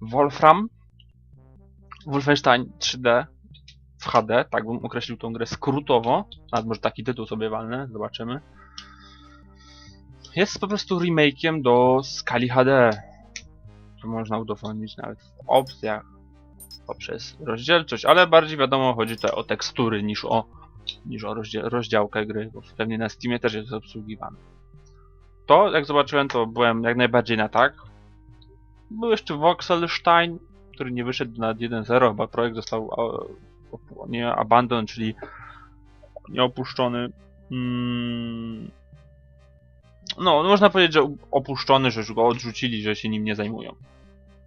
Wolfram, Wolfenstein 3D w HD, tak bym określił tą grę skrótowo, nawet może taki tytuł sobie walnę, zobaczymy. Jest po prostu remake'iem do skali HD, to można udowodnić nawet w opcjach poprzez rozdzielczość, ale bardziej wiadomo chodzi tutaj o tekstury niż o, niż o rozdział, rozdziałkę gry, bo pewnie na Steamie też jest obsługiwany. To, jak zobaczyłem, to byłem jak najbardziej na tak. Był jeszcze Voxelstein, który nie wyszedł na 1.0, chyba projekt został nie abandon, czyli nieopuszczony. Mm. No, można powiedzieć, że opuszczony, że już go odrzucili, że się nim nie zajmują.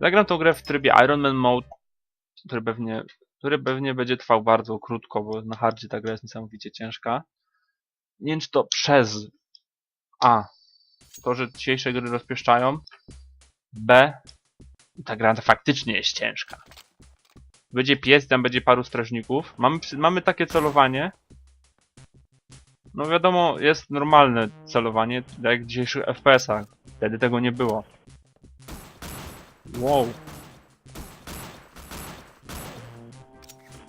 Zagram tą grę w trybie Iron Man Mode, który pewnie, który pewnie będzie trwał bardzo krótko, bo na hardzie ta gra jest niesamowicie ciężka. Nie wiem, czy to przez A. To, że dzisiejsze gry rozpieszczają. B. Ta gra faktycznie jest ciężka. Będzie pies, tam będzie paru strażników. Mamy, mamy takie celowanie. No wiadomo, jest normalne celowanie, tak jak w dzisiejszych FPS-ach. Wtedy tego nie było. Wow.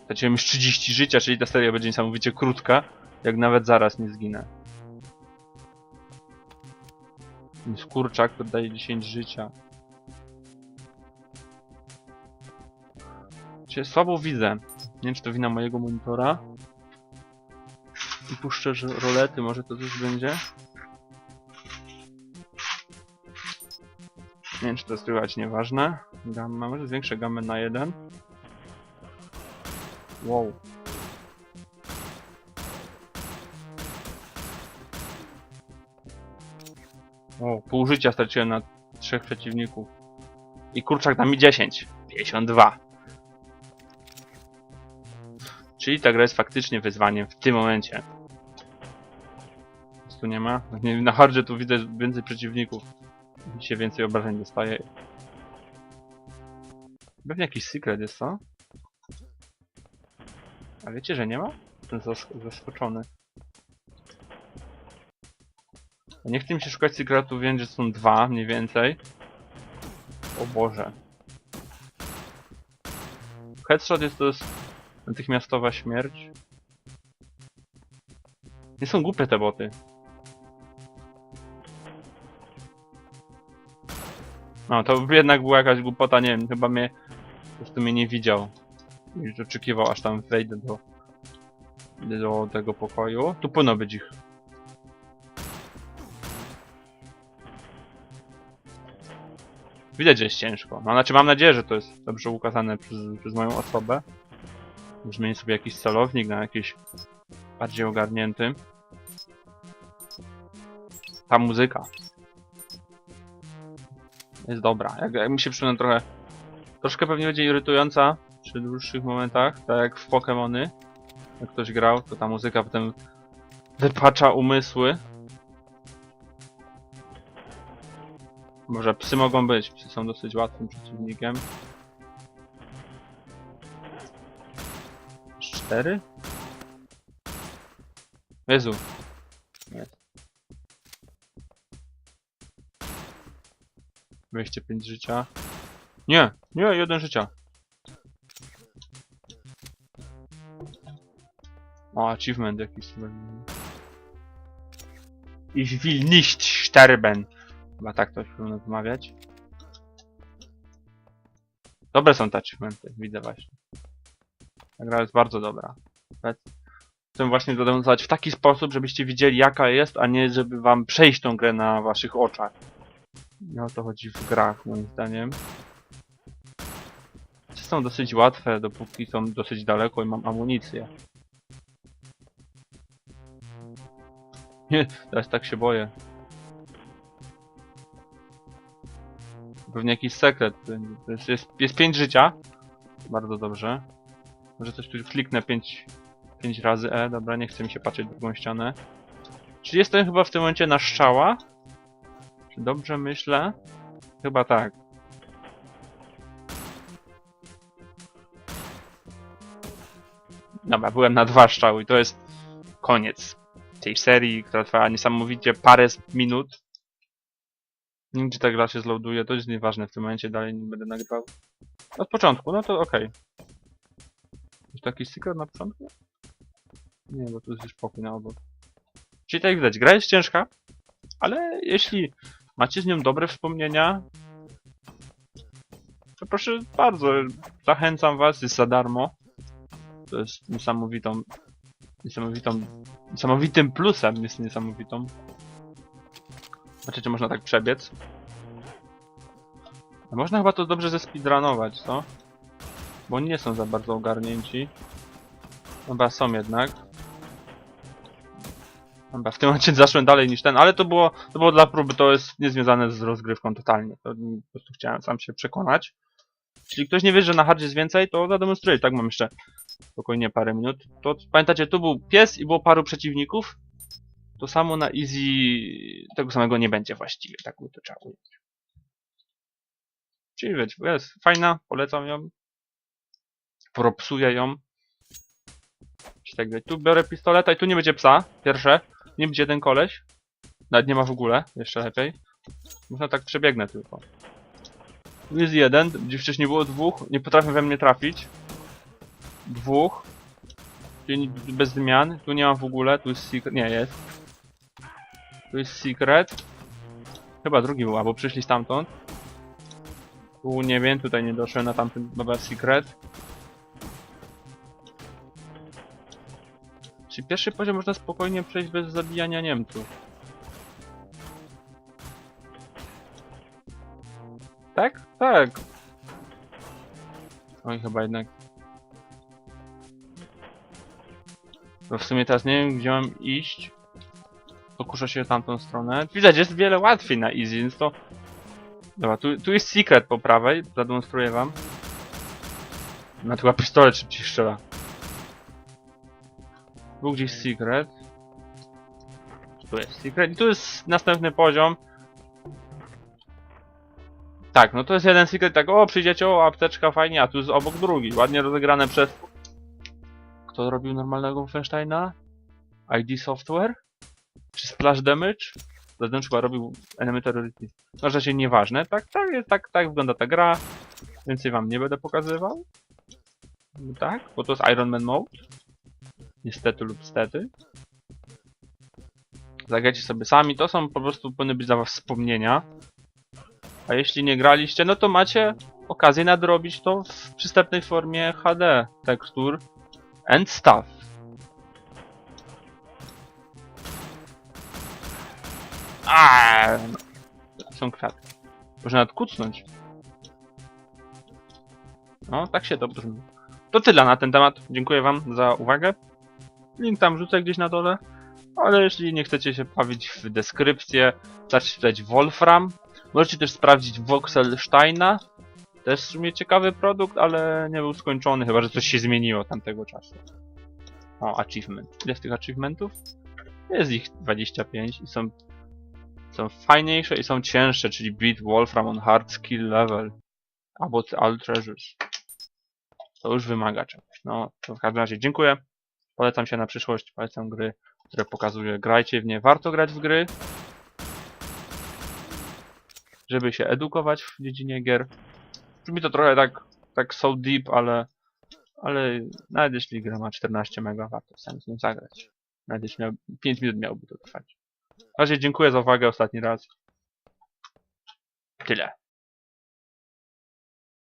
Straciłem już 30 życia, czyli ta seria będzie niesamowicie krótka, jak nawet zaraz nie zginę. Skurczak to daje 10 życia. Cię słabo widzę. Nie wiem, czy to wina mojego monitora. I puszczę że rolety, może to coś będzie. Nie wiem, czy to słychać, nieważne. Gamma, może zwiększę gamę na 1. Wow. O, pół życia straciłem na trzech przeciwników. I kurczak da mi 10. 52. Czyli ta gra jest faktycznie wyzwaniem w tym momencie. Tu nie ma? Nie, na hardzie tu widzę więcej przeciwników. Dzisiaj więcej obrażeń dostaje. Pewnie jakiś secret jest, co? A wiecie, że nie ma? Jestem zas- zaskoczony. Nie chcę mi się szukać secretu, wiem, że są dwa mniej więcej. O Boże. Headshot jest to jest natychmiastowa śmierć. Nie są głupie te boty. No, to jednak była jakaś głupota, nie wiem, chyba mnie po prostu mnie nie widział. Już oczekiwał, aż tam wejdę do, do tego pokoju. Tu powinno być ich. Widać, że jest ciężko. No, znaczy mam nadzieję, że to jest dobrze ukazane przez, przez moją osobę. Zmienić sobie jakiś celownik na jakiś bardziej ogarnięty. Ta muzyka jest dobra. Jak, jak mi się przypomina trochę, troszkę pewnie będzie irytująca przy dłuższych momentach, tak jak w Pokémony. Jak ktoś grał, to ta muzyka potem wypacza umysły. Może psy mogą być, psy są dosyć łatwym przeciwnikiem. Cztery? Jezu. Jest. 25 życia. Nie, nie, jeden życia. O, achievement jakiś sobie. Ich will nicht sterben. Chyba tak to się powinno wymawiać. Dobre są te achievementy, widzę właśnie. Ta gra jest bardzo dobra. Chcę właśnie dodawać w taki sposób, żebyście widzieli jaka jest, a nie żeby wam przejść tą grę na waszych oczach. I o to chodzi w grach, moim zdaniem. Są dosyć łatwe, dopóki są dosyć daleko i mam amunicję. Nie, teraz tak się boję. Pewnie jakiś sekret. Jest, jest, jest 5 życia. Bardzo dobrze. Może coś tu kliknę 5, 5 razy E. Dobra, nie chce mi się patrzeć w drugą ścianę. Czy jestem chyba w tym momencie na szczała? Czy dobrze myślę? Chyba tak. Dobra, byłem na dwa strzały i to jest koniec tej serii, która trwała niesamowicie parę minut. Nigdzie ta gra się zloaduje, to jest nieważne w tym momencie, dalej nie będę nagrywał. Od początku, no to okej. Jest taki secret na początku? Nie, bo tu jest już pokój na obok. Czyli tak jak widać, gra jest ciężka, ale jeśli macie z nią dobre wspomnienia, to proszę bardzo, zachęcam was, jest za darmo. To jest niesamowitą, niesamowitą, niesamowitym plusem, jest niesamowitą. Znaczy, czy można tak przebiec? Można chyba to dobrze zespeedrunować, co? Bo oni nie są za bardzo ogarnięci. Chyba są jednak. Dobra, w tym momencie zaszłem dalej niż ten, ale to było, to było dla próby, to jest niezwiązane z rozgrywką totalnie. To po prostu chciałem sam się przekonać. Jeśli ktoś nie wie, że na hardzie jest więcej, to zademonstruję. Tak mam jeszcze spokojnie parę minut. To pamiętacie, tu był pies i było paru przeciwników. To samo na easy tego samego nie będzie właściwie, tak to trzeba ująć. Czyli wiecie, jest fajna, polecam ją. Propsuję ją. Tak tu biorę pistoleta i tu nie będzie psa, pierwsze. Nie będzie jeden koleś. Nawet nie ma w ogóle, jeszcze lepiej. Można tak przebiegnę tylko. Tu jest jeden, gdzie wcześniej było dwóch, nie potrafię we mnie trafić. Dwóch. Czyli bez zmian. Tu nie ma w ogóle, tu jest secret, nie jest. Tu jest secret. Chyba drugi był, albo przyszli stamtąd. Tu nie wiem, tutaj nie doszedłem na tamten chyba secret. Czyli pierwszy poziom można spokojnie przejść bez zabijania Niemców. Tak? Tak. Oj, chyba jednak. Bo w sumie teraz nie wiem, gdzie mam iść. Pokuszę się tamtą stronę. Widać, jest wiele łatwiej na easy, więc to... Dobra, tu, tu jest secret po prawej, zademonstruję wam. Na chyba pistolet szybciej strzela. Był gdzieś secret. Tu jest secret i tu jest następny poziom. Tak, no to jest jeden secret, tak o przyjdziecie, o apteczka fajnie, a tu jest obok drugi, ładnie rozegrane przez... Kto robił normalnego Wolfensteina? ID Software? Czy Splash Damage? Zatem chyba robił Enemy Terrority. No, że się nieważne, tak, tak, tak, tak wygląda ta gra. Więcej wam nie będę pokazywał. Tak, bo to jest Iron Man Mode. Niestety lub stety. Zagrajcie sobie sami, to są po prostu powinny być dla was wspomnienia. A jeśli nie graliście, no to macie okazję nadrobić to w przystępnej formie HD tekstur and stuff. Aaaa. Są kwiaty. Można nawet kucnąć. No, tak się to brzmi. To tyle na ten temat. Dziękuję wam za uwagę. Link tam rzucę gdzieś na dole. Ale jeśli nie chcecie się bawić w deskrypcję, zacznijcie czytać Wolfram. Możecie też sprawdzić Voxelsteina. Też w sumie ciekawy produkt, ale nie był skończony, chyba że coś się zmieniło od tamtego czasu. O, achievement. Ile z tych achievementów? Jest ich 25 i są, są fajniejsze i są cięższe, czyli Beat Wolfram on Hard Skill Level. Albo All Treasures. To już wymaga czegoś. No, to w każdym razie dziękuję. Polecam się na przyszłość, polecam gry, które pokazuję. Grajcie w nie. Warto grać w gry, żeby się edukować w dziedzinie gier. Brzmi to trochę tak, tak so deep, ale, ale nawet jeśli gra ma 14 mega, warto sam z nią zagrać. Nawet jeśli miał, 5 minut miałoby to trwać. W razie dziękuję za uwagę ostatni raz. Tyle.